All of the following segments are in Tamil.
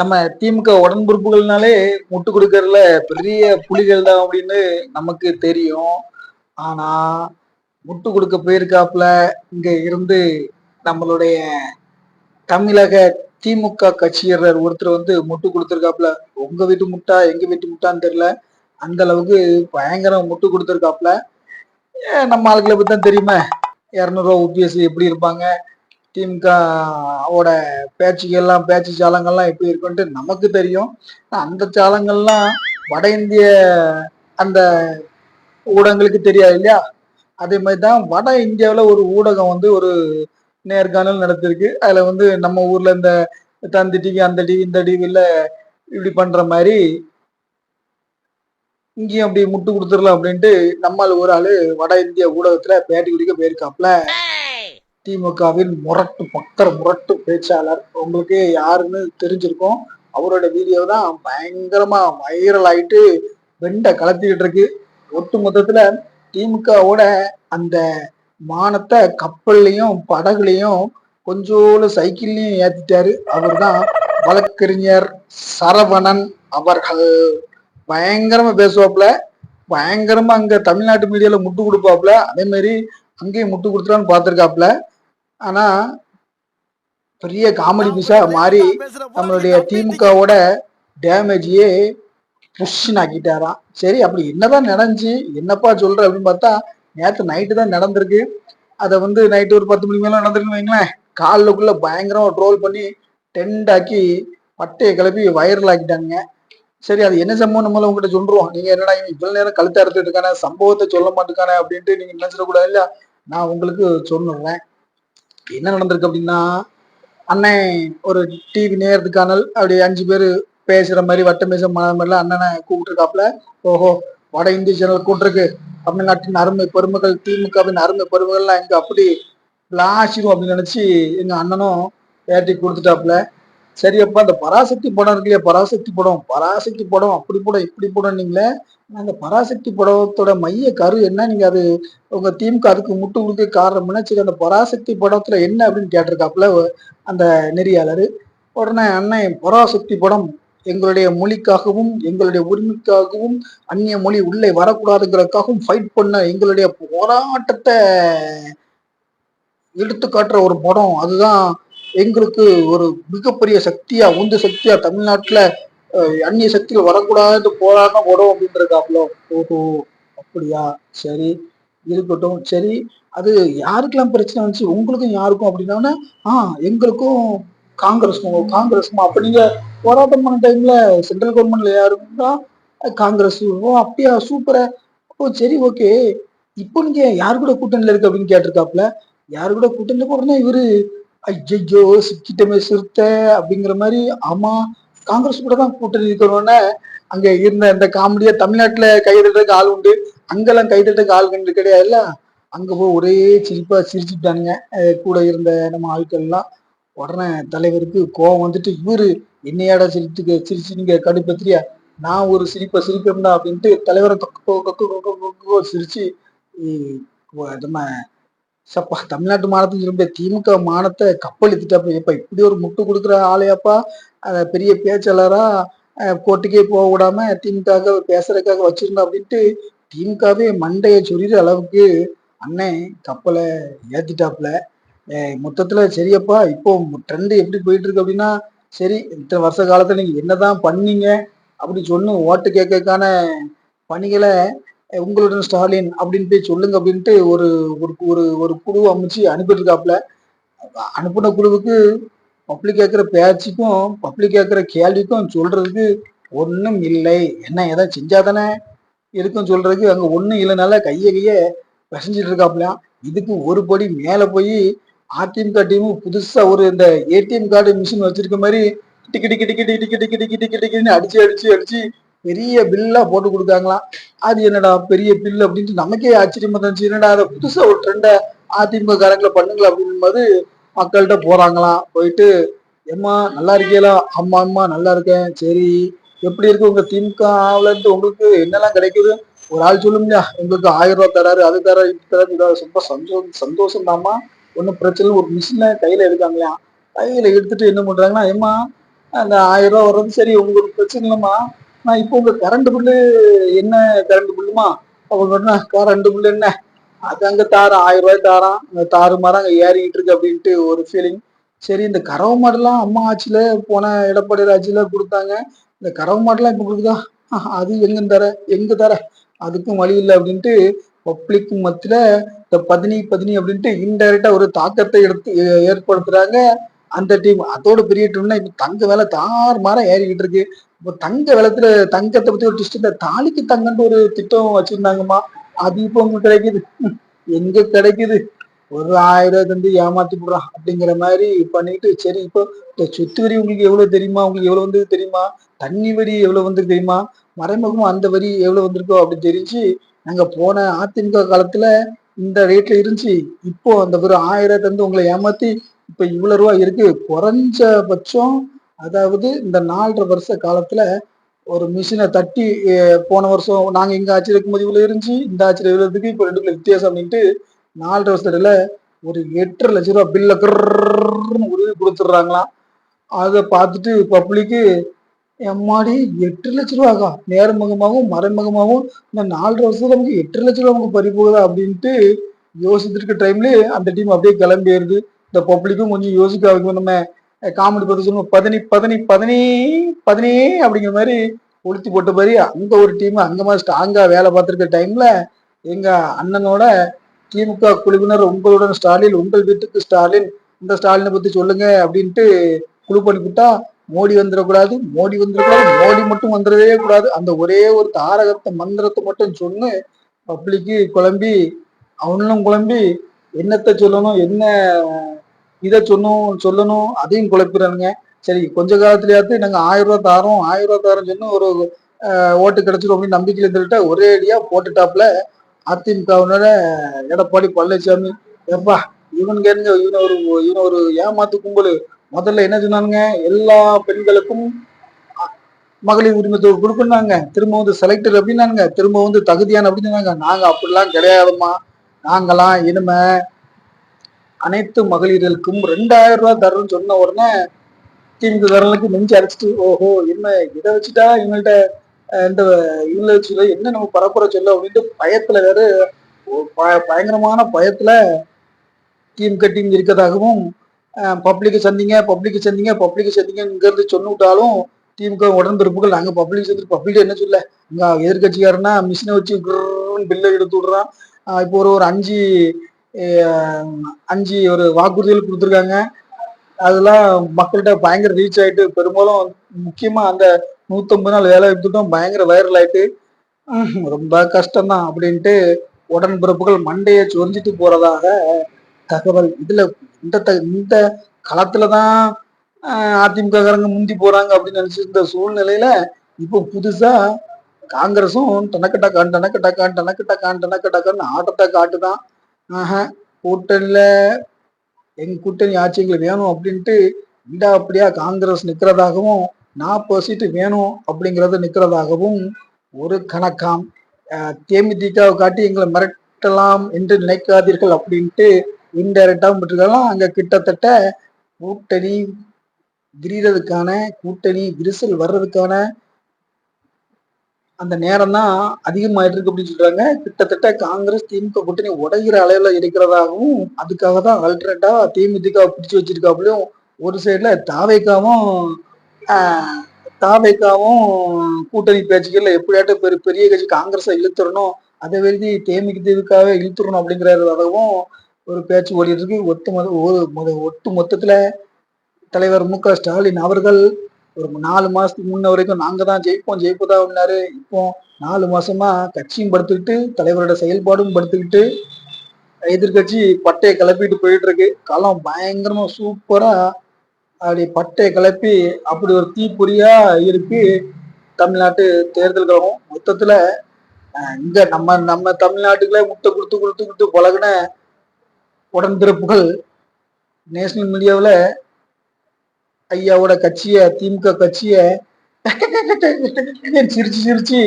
நம்ம திமுக உடன்பிறப்புகள்னாலே முட்டு கொடுக்கறதுல பெரிய புலிகள் தான் அப்படின்னு நமக்கு தெரியும். ஆனா முட்டு கொடுக்க போயிருக்காப்புல இங்க இருந்து நம்மளுடைய தமிழக திமுக கட்சியர் ஒருத்தர் வந்து முட்டு கொடுத்துருக்காப்புல. உங்க வீட்டு முட்டா எங்க வீட்டு முட்டான்னு தெரியல. அந்த அளவுக்கு பயங்கரம் முட்டு கொடுத்துருக்காப்புல. நம்ம ஆளுகளை பத்தி தான் தெரியுமே இரநூறுவா உபிஎஸ் எப்படி இருப்பாங்க? டீம்கா ஓட பேச்சுக்கெல்லாம் பேச்சு சாலங்கள்லாம் எப்படி இருக்குன்ட்டு நமக்கு தெரியும். அந்த சாலங்கள்லாம் வட இந்திய அந்த ஊடகங்களுக்கு தெரியாது இல்லையா? அதே மாதிரி தான் வட இந்தியாவில் ஒரு ஊடகம் வந்து ஒரு நேர்காணல் நடத்திருக்கு. அதில் வந்து நம்ம ஊரில் இந்த தந்தி டிவி அந்த டிவி இந்த டிவியில் இப்படி பண்ணுற மாதிரி இங்கேயும் அப்படி முட்டு கொடுத்துடலாம் அப்படின்ட்டு நம்மால் ஒரு ஆள் வட இந்திய ஊடகத்தில் பேட்டி குடிக்க போயிருக்காப்ல. திமுகவின் முரட்டு பக்கர் முரட்டு பேச்சாளர். உங்களுக்கு யாருன்னு தெரிஞ்சிருக்கும். அவரோட வீடியோ தான் பயங்கரமா வைரல் ஆயிட்டு வெண்டை கலத்திக்கிட்டு இருக்கு. ஒட்டு மொத்தத்துல திமுகவோட அந்த மானத்தை கப்பல்லையும் படகுலையும் கொஞ்சோண்டு சைக்கிள்லையும் ஏத்திட்டாரு. அவர் தான் வழக்கறிஞர் சரவணன் அவர்கள். பயங்கரமா பேசுவாப்புல. பயங்கரமா அங்க தமிழ்நாட்டு மீடியால முட்டு கொடுப்பாப்புல. அதே மாதிரி அங்கேயும் முட்டு கொடுத்துறான்னு பார்த்துருக்காப்புல. ஆனா பெரிய காமெடி பீஸா மாறி நம்மளுடைய திமுகவோட டேமேஜையே புஷ்ஷன் ஆக்கிட்டாராம் சரி அப்படி என்னதான் நடந்துச்சு என்னப்பா சொல்ற அப்படின்னு பார்த்தா நேற்று நைட்டு தான் நடந்திருக்கு. அதை வந்து நைட்டு ஒரு பத்து மணி மேல நடந்திருக்குன்னு வைங்களேன். காலுக்குள்ள பயங்கரமா ட்ரோல் பண்ணி டென்ட் ஆக்கி பட்டையை கிளப்பி வைரல் ஆக்கிட்டாங்க. சரி அது என்ன சம்பவம்? நம்மள உங்ககிட்ட சொல்றோம். நீங்க என்னடா இவ்வளவு நேரம் கழுத்து அறுத்துட்டு இருக்கானே சம்பவத்தை சொல்ல மாட்டேக்கானே அப்படின்ட்டு நீங்க நினைச்சிடக்கூடாது இல்லையா? நான் உங்களுக்கு சொல்லுறேன் என்ன நடந்திருக்கு அப்படின்னா அண்ணன் ஒரு டிவி நேரத்துக்கானல் அப்படி அஞ்சு பேர் பேசுற மாதிரி வட்டம் பேச மாதிரிலாம் அண்ணனை கூப்பிட்டுருக்காப்புல. ஓஹோ வட இந்திய சேனல் கூப்பிட்டுருக்கு. தமிழ்நாட்டின் அருமை பெருமைகள் திமுகவின் அருமை பெருமைகள்லாம் இங்க அப்படி பிளாசிடும் அப்படின்னு நினைச்சு எங்க அண்ணனும் ஏற்றி கொடுத்துட்டாப்புல. சரி அப்ப அந்த பராசக்தி படம் இருக்கு இல்லையா? பராசக்தி படம். பராசக்தி படம் அப்படி படம் இப்படி படம் நீங்களே அந்த பராசக்தி படத்தோட மைய கரு என்ன? நீங்க அது உங்க திமுக அதுக்கு முட்டு கொடுக்க காரணம்னா சரி அந்த பராசக்தி படத்துல என்ன அப்படின்னு கேட்டிருக்காப்புல அந்த நெறியாளர். உடனே அண்ணன் பராசக்தி படம் எங்களுடைய மொழிக்காகவும் எங்களுடைய உரிமைக்காகவும் அந்நிய மொழி உள்ளே வரக்கூடாதுங்கிறதுக்காகவும் ஃபைட் பண்ண எங்களுடைய போராட்டத்தை எடுத்து காட்டுற ஒரு படம். அதுதான் எங்களுக்கு ஒரு மிகப்பெரிய சக்தியா உந்து சக்தியா தமிழ்நாட்டுல அந்நிய சக்திகள் வரக்கூடாது போராட்டம் படம் அப்படின்றதுக்காப்புல ஓஹோ அப்படியா? சரி இருக்கட்டும். சரி அது யாருக்கெல்லாம் பிரச்சனை வந்துச்சு? உங்களுக்கும் யாருக்கும் அப்படின்னா ஆஹ் எங்களுக்கும் காங்கிரஸ்க்கும் காங்கிரஸ்மா அப்ப நீங்க போராட்டம் பண்ண டைம்ல சென்ட்ரல் கவர்மெண்ட்ல யாருன்னா காங்கிரஸ். ஓ அப்படியா? சூப்பரா ஓ சரி ஓகே இப்போ நீங்க யாரு கூட கூட்டணியில இருக்கு அப்படின்னு கேட்டிருக்காப்ல? யாரு கூட கூட்டணியில போறதுன்னா இவரு ஐயோ சிக்கிட்டமே சிறுத்த அப்படிங்கிற மாதிரி ஆமா காங்கிரஸ் கூட தான் கூட்டணி இருக்கணும்னு அங்க இருந்த இந்த காமெடியா தமிழ்நாட்டுல கைதட்டுறதுக்கு ஆள் உண்டு. அங்கெல்லாம் கைதட்டுறதுக்கு ஆள் கண்டு கிடையாதுல்ல? அங்க போய் ஒரே சிரிப்பா சிரிச்சுட்டானுங்க கூட இருந்த நம்ம ஆட்கள் எல்லாம் உடனே தலைவருக்கு கோவம் வந்துட்டு இவரு என்னையாடா சிரித்துக்க சிரிச்சு நீங்க கடுப்பத்திரியா நான் ஒரு சிரிப்பை சிரிப்பேன்டா அப்படின்ட்டு தலைவரை சிரிச்சு நம்ம சப்பா தமிழ்நாட்டு மானத்துக்கு திரும்ப திமுக மானத்தை கப்பல் எடுத்துட்டாப்ப இப்படி ஒரு முட்டு கொடுக்குற ஆளையாப்பா? பெரிய பேச்சாளரா? கோர்ட்டுக்கே போக விடாம திமுக பேசுறதுக்காக வச்சிருந்தா அப்படின்ட்டு திமுகவே மண்டையை சொரிகிற அளவுக்கு அண்ணன் கப்பலை ஏத்திட்டாப்புல. மொத்தத்துல சரியப்பா இப்போ ட்ரெண்ட் எப்படி போயிட்டு இருக்கு அப்படின்னா சரி இத்தனை வருஷ காலத்துல நீங்க என்னதான் பண்ணீங்க? அப்படி சொன்னு ஓட்டு கேட்கறதுக்கான பணிகளை உங்களுடன் ஸ்டாலின் அப்படின்னு போய் சொல்லுங்க அப்படின்ட்டு ஒரு ஒரு ஒரு குழு அமைச்சு அனுப்பிட்டுருக்காப்புல. அனுப்பின குழுவுக்கு பப்ளிக் கேட்குற பேச்சுக்கும் பப்ளிக் கேட்குற கேள்விக்கும் சொல்றதுக்கு ஒன்றும் இல்லை. என்ன ஏதாவது செஞ்சா தானே இருக்கும் சொல்றதுக்கு. அங்கே ஒன்றும் இல்லைனால கையை கையை பிசைஞ்சிட்டு இருக்காப்புலாம் இதுக்கு ஒரு படி மேலே போய் அதிமுக டீமும் புதுசாக ஒரு இந்த ஏடிஎம் கார்டு மிஷின் வச்சிருக்க மாதிரி டிக்கி டிக்கி டிக்கி டிக்கி டிக்கி டிக்கி டிக்கி டிக்கின்னு அடிச்சு அடிச்சு அடிச்சு பெரிய பில்லா போட்டு கொடுத்தாங்களாம் அது என்னடா பெரிய பில் அப்படின்ட்டு நமக்கே ஆச்சரியமா இருந்துச்சு என்னடா அதை புதுசா ஒரு ட்ரெண்டை அதிமுக காரங்களை பண்ணுங்களா அப்படின்னும் போது மக்கள்கிட்ட போறாங்களாம் போயிட்டு எம்மா நல்லா இருக்கீங்களா? அம்மா அம்மா நல்லா இருக்கேன். சரி எப்படி இருக்கு உங்க திமுக இருந்து உங்களுக்கு என்னெல்லாம் கிடைக்குது? ஒரு ஆள் சொல்லுங்க உங்களுக்கு ஆயிரம் ரூபாய் தராரு அது தர இது தராரு ரொம்ப சந்தோஷம் சந்தோஷம் தாமா ஒன்றும் பிரச்சனை ஒரு மிஷினை கையில எடுக்காங்களாம். கையில எடுத்துட்டு என்ன பண்றாங்கன்னா ஏம்மா அந்த ஆயிரம் ரூபா வர்றது சரி உங்களுக்கு பிரச்சனை இல்லைம்மா. நான் இப்போ உங்க கரண்ட் பில்லு என்ன கரண்ட் பில்லுமா அவங்க கரண்ட் பில்லு என்ன? அது அங்க தாரம். ஆயிரம் ரூபாய் தாரான் தாறு மாதிரி அங்க ஏறிக்கிட்டு இருக்கு அப்படின்ட்டு ஒரு ஃபீலிங் சரி இந்த கறவை மாடெல்லாம் அம்மா ஆட்சியில போன எடப்பாடி ஆட்சியில கொடுத்தாங்க. இந்த கறவை மாடெல்லாம் இப்ப கொடுக்குதா? அது எங்க தர? எங்க தர? அதுக்கும் வழி இல்லை அப்படின்ட்டு பப்ளிக் மத்தியில இந்த பதினி பதினி அப்படின்ட்டு இன்டைரக்டா ஒரு தாக்கத்தை எடுத்து ஏற்படுத்துறாங்க. அந்த டீம் அதோட பெரிய டீம்னா இப்ப தங்க வேலை தார் மாறம் ஏறிக்கிட்டு இருக்கு. இப்போ தங்க வேலத்துல தங்கத்தை பத்தி ஒரு டிஸ்ட் இந்த தாலிக்கு தங்கன்னு ஒரு திட்டம் வச்சிருந்தாங்கம்மா. அது இப்போ உங்களுக்கு கிடைக்குது. எங்க கிடைக்குது? ஒரு ஆயிரம் தந்து ஏமாத்தி போடுறான் அப்படிங்கிற மாதிரி பண்ணிட்டு சரி இப்போ இந்த சொத்து வரி உங்களுக்கு எவ்வளவு தெரியுமா? உங்களுக்கு எவ்வளவு வந்தது தெரியுமா? தண்ணி வரி எவ்வளவு வந்திருக்கு தெரியுமா? மறைமுகமா அந்த வரி எவ்வளவு வந்திருக்கோ அப்படி தெரிஞ்சு நாங்க போன அதிமுக காலத்துல இந்த ரேட்ல இருந்துச்சு. இப்போ அந்த ஒரு ஆயிரம் தந்து உங்களை ஏமாத்தி இப்ப இவ்வளவு ரூபா இருக்கு. குறைஞ்சபட்சம் அதாவது இந்த நாலரை வருஷ காலத்துல ஒரு மிஷினை தட்டி போன வருஷம் நாங்க இங்க ஆட்சி இருக்கும்போது இவ்வளவு இருந்துச்சு இந்த ஆட்சியில் இவ்வளவுக்கு இப்போ ரெண்டுக்குள்ள வித்தியாசம் அப்படின்ட்டு நாலரை வருஷத்துல ஒரு எட்டரை லட்ச ரூபா பில்ல கிருன்னு உதவி கொடுத்துட்றாங்களாம் அதை பார்த்துட்டு பப்ளிக்கு எம்மாடி எட்டு லட்ச ரூபாக்கா நேர்முகமாகவும் மறைமுகமாகவும் இந்த நாலரை வருஷத்துல நமக்கு எட்டு லட்ச ரூபா நமக்கு பறி போகுதா அப்படின்ட்டு யோசிச்சுட்டு இருக்க டைம்ல அந்த டீம் அப்படியே கிளம்பிடுது இந்த பப்ளிக்கும் கொஞ்சம் யோசிக்க அவங்க நம்ம காமெடி பார்த்து சொல்லுவோம். பதினி பதினி பதினி பதினே அப்படிங்கிற மாதிரி கொளுத்தி போட்ட மாதிரி அந்த ஒரு டீம் அந்த மாதிரி ஸ்ட்ராங்கா வேலை பார்த்துருக்க டைம்ல எங்க அண்ணனோட திமுக குழுவினர் உங்களுடன் ஸ்டாலின் உங்கள் வீட்டுக்கு ஸ்டாலின் இந்த ஸ்டாலினை பத்தி சொல்லுங்க அப்படின்ட்டு குழு பண்ணிவிட்டா மோடி வந்துடக்கூடாது மோடி வந்துடக்கூடாது மோடி மட்டும் வந்துடவே கூடாது. அந்த ஒரே ஒரு தாரகத்தை மந்திரத்தை மட்டும் சொன்னு பப்ளிக்கு குழம்பி அவனும் குழம்பி என்னத்தை சொல்லணும் என்ன இதை சொன்னோம் சொல்லணும் அதையும் குழப்பிறானுங்க. சரி கொஞ்ச காலத்துலயாவது நாங்க ஆயிரம் ரூபா தாரோம் ஆயிரம் ரூபா தாரோம் சொன்னு ஒரு ஓட்டு கிடைச்சிடும் அப்படின்னு நம்பிக்கையில இருந்துட்டு ஒரே அடியா போட்டுட்டாப்ல அதிமுகவினர எடப்பாடி பழனிசாமி. எப்பா இவனுங்க என்ன இவன் ஒரு இவன் ஒரு ஏமாத்து கும்பல். முதல்ல என்ன சொன்னானுங்க? எல்லா பெண்களுக்கும் மகளிர் உரிமை தொகை திரும்ப வந்து செலக்டர் அப்படின்னாங்க திரும்ப வந்து தகுதியான அப்படின்னு சொன்னாங்க நாங்க அப்படிலாம் கிடையாதுமா நாங்களாம் இனிமே அனைத்து மகளிர்களுக்கும் ரெண்டாயிரம் ரூபாய் தரணும்னு சொன்ன உடனே திமுக காரங்களுக்கு நெஞ்சு அரைச்சிட்டு ஓஹோ என்ன இதை வச்சுட்டா இவங்கள்ட்ட இந்த இவங்கள வச்சு என்ன நம்ம பரப்புற சொல்ல? அப்படின்ட்டு பயத்துல வேற ப- பயங்கரமான பயத்துல டீம் கட்டிங் இருக்கதாகவும் பப்ளிக்கு சந்திங்க பப்ளிக்கு சந்திங்க பப்ளிக் சந்திங்கிறது சொன்னு விட்டாலும் திமுக உடன்பிறப்புகள் நாங்க பப்ளிக் சந்தி பப்ளிக் என்ன சொல்ல? இங்க எதிர்கட்சிக்காரனா மிஷினை வச்சு பில்லை எடுத்து விடுறான். இப்போ ஒரு ஒரு அஞ்சு அஞ்சு ஒரு வாக்குறுதிகள் கொடுத்துருக்காங்க. அதெல்லாம் மக்கள்கிட்ட பயங்கர ரீச் ஆயிட்டு பெரும்பாலும் முக்கியமா அந்த நூத்தம்பது நாள் வேலை திட்டம் பயங்கர வைரல் ஆயிட்டு. ரொம்ப கஷ்டம்தான் அப்படின்ட்டு உடன்பிறப்புகள் மண்டையை சொரிஞ்சிட்டு போறதாக தகவல். இதுல இந்த த- இந்த களத்துலதான் அதிமுக காரங்க முந்தி போறாங்க அப்படின்னு நினைச்சிருந்த சூழ்நிலையில இப்போ புதுசா காங்கிரஸும் டனக்கட்டக்கான் டனக்கட்டக்கான் டனக்கட்டக்கான் டனக்கட்டக்கான் ஆட்டத்தை காட்டுதான். ஆஹா கூட்டணியில எங்க கூட்டணி ஆட்சி எங்களுக்கு வேணும் அப்படின்ட்டு இண்டா அப்படியா காங்கிரஸ் நிக்கிறதாகவும் நாற்பது சீட்டு வேணும் அப்படிங்கிறத நிக்கிறதாகவும் ஒரு கணக்காம். அஹ் தேமுதிகவை காட்டி எங்களை மிரட்டலாம் என்று நினைக்காதீர்கள் அப்படின்ட்டு இன்டைரக்டாகவும் விட்டுருக்கலாம் அங்க கிட்டத்தட்ட கூட்டணி விரிகிறதுக்கான கூட்டணி விரிசல் வர்றதுக்கான அந்த நேரம் தான் அதிகமாயிட்டு இருக்கு அப்படின்னு சொல்றாங்க. கிட்டத்தட்ட காங்கிரஸ் திமுக கூட்டணி உடைகிற அளவுல இருக்கிறதாகவும் அதுக்காக தான் அல்டர்னேட்டா தேமுதிக பிடிச்சு வச்சிருக்காப்புலயும் ஒரு சைடுல தாவேக்காவும் தாவேக்காவும் கூட்டணி பேச்சுக்கள்ல எப்படியாட்டும் பெரிய பெரிய கட்சி காங்கிரஸை இழுத்துறணும் அதை எழுதி தேமுதிகவே இழுத்துடணும் அப்படிங்கிறதாகவும் ஒரு பேச்சு ஓடிட்டு இருக்கு ஒட்டு மொத ஒரு மொத- ஒட்டு மொத்தத்துல தலைவர் மு க ஸ்டாலின் அவர்கள் ஒரு நாலு மாசத்துக்கு முன்ன வரைக்கும் நாங்க தான் ஜெயிப்போம் ஜெயிப்பதான்னாரு இப்போ நாலு மாசமா கட்சியும் படுத்துக்கிட்டு தலைவரோட செயல்பாடும் படுத்துக்கிட்டு எதிர்கட்சி பட்டையை கிளப்பிட்டு போயிட்டு இருக்கு களம் பயங்கரமா சூப்பரா அப்படி பட்டையை கிளப்பி அப்படி ஒரு தீப்பொறியா இருக்கு தமிழ்நாட்டு தேர்தல் கழகம் மொத்தத்துல இங்க நம்ம நம்ம தமிழ்நாட்டுக்குள்ள முட்டை கொடுத்து கொடுத்து கொடுத்து பழகுன உடன்பிறப்புகள் நேஷனல் மீடியாவில் ஐயாவோட கட்சிய திமுக கட்சிய சிரிச்சு சிரிச்சு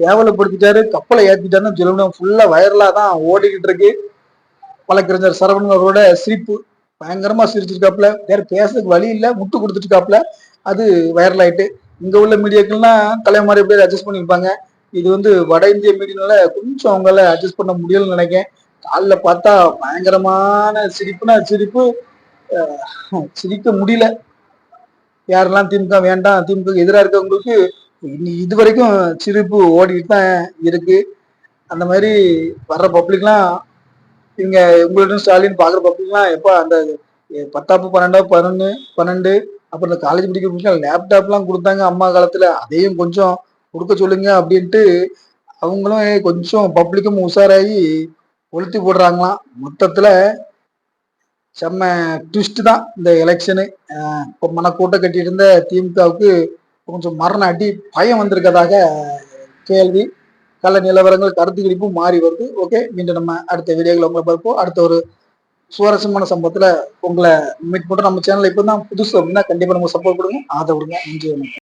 கேவலப்படுத்திட்டாரு. கப்பலை ஏத்திட்டாருன்னு சொல்லணும் ஃபுல்லா வைரலாக தான் ஓடிக்கிட்டு இருக்கு. வழக்கறிஞர் சரவணன் அவரோட சிரிப்பு பயங்கரமா சிரிச்சிருக்காப்புல. வேற பேசுறதுக்கு வழி இல்ல. முட்டு கொடுத்துருக்காப்புல அது வைரல் ஆயிட்டு. இங்க உள்ள மீடியாக்கள்னா தலைமுறை எப்படி அட்ஜஸ்ட் பண்ணிருப்பாங்க இது வந்து வட இந்திய மீடியால கொஞ்சம் அவங்களால அட்ஜஸ்ட் பண்ண முடியலன்னு நினைக்கிறேன். காலில் பார்த்தா பயங்கரமான சிரிப்புனா சிரிப்பு. சிரிக்க முடியல. யாரெல்லாம் திமுக வேண்டாம் திமுக எதிராக இருக்கவங்களுக்கு இனி இது வரைக்கும் சிரிப்பு ஓடிட்டு தான் இருக்கு. அந்த மாதிரி வர்ற பப்ளிக்லாம் இவங்க உங்களிடம் ஸ்டாலின் பார்க்குற பப்ளிக்லாம் எப்போ அந்த பத்தாப்பு பன்னெண்டாப்பு பன்னெண்டு பன்னெண்டு அப்புறம் இந்த காலேஜ் படிக்கிற லேப்டாப்லாம் கொடுத்தாங்க அம்மா காலத்துல. அதையும் கொஞ்சம் கொடுக்க சொல்லுங்க அப்படின்ட்டு அவங்களும் கொஞ்சம் பப்ளிக்கும் உஷாராகி கொளுத்தி போடுறாங்களாம். மொத்தத்துல செம்ம ட்விஸ்ட் தான் இந்த எலெக்ஷனு இப்போ மனக்கூட்டம் கட்டிட்டு இருந்த திமுகவுக்கு கொஞ்சம் மரண அடி பயம் வந்திருக்கதாக கேள்வி. கல நிலவரங்கள் கருத்து கணிப்பும் மாறி வருது. ஓகே மீண்டும் நம்ம அடுத்த வீடியோவில் உங்களை பார்ப்போம். அடுத்த ஒரு சுவாரஸ்யமான சம்பவத்தில் உங்களை மீட் பண்றோம். நம்ம சேனல் இப்போ தான் புதுசு அப்படின்னா கண்டிப்பாக நம்ம சப்போர்ட் கொடுங்க. ஆதரவு கொடுங்க நன்றி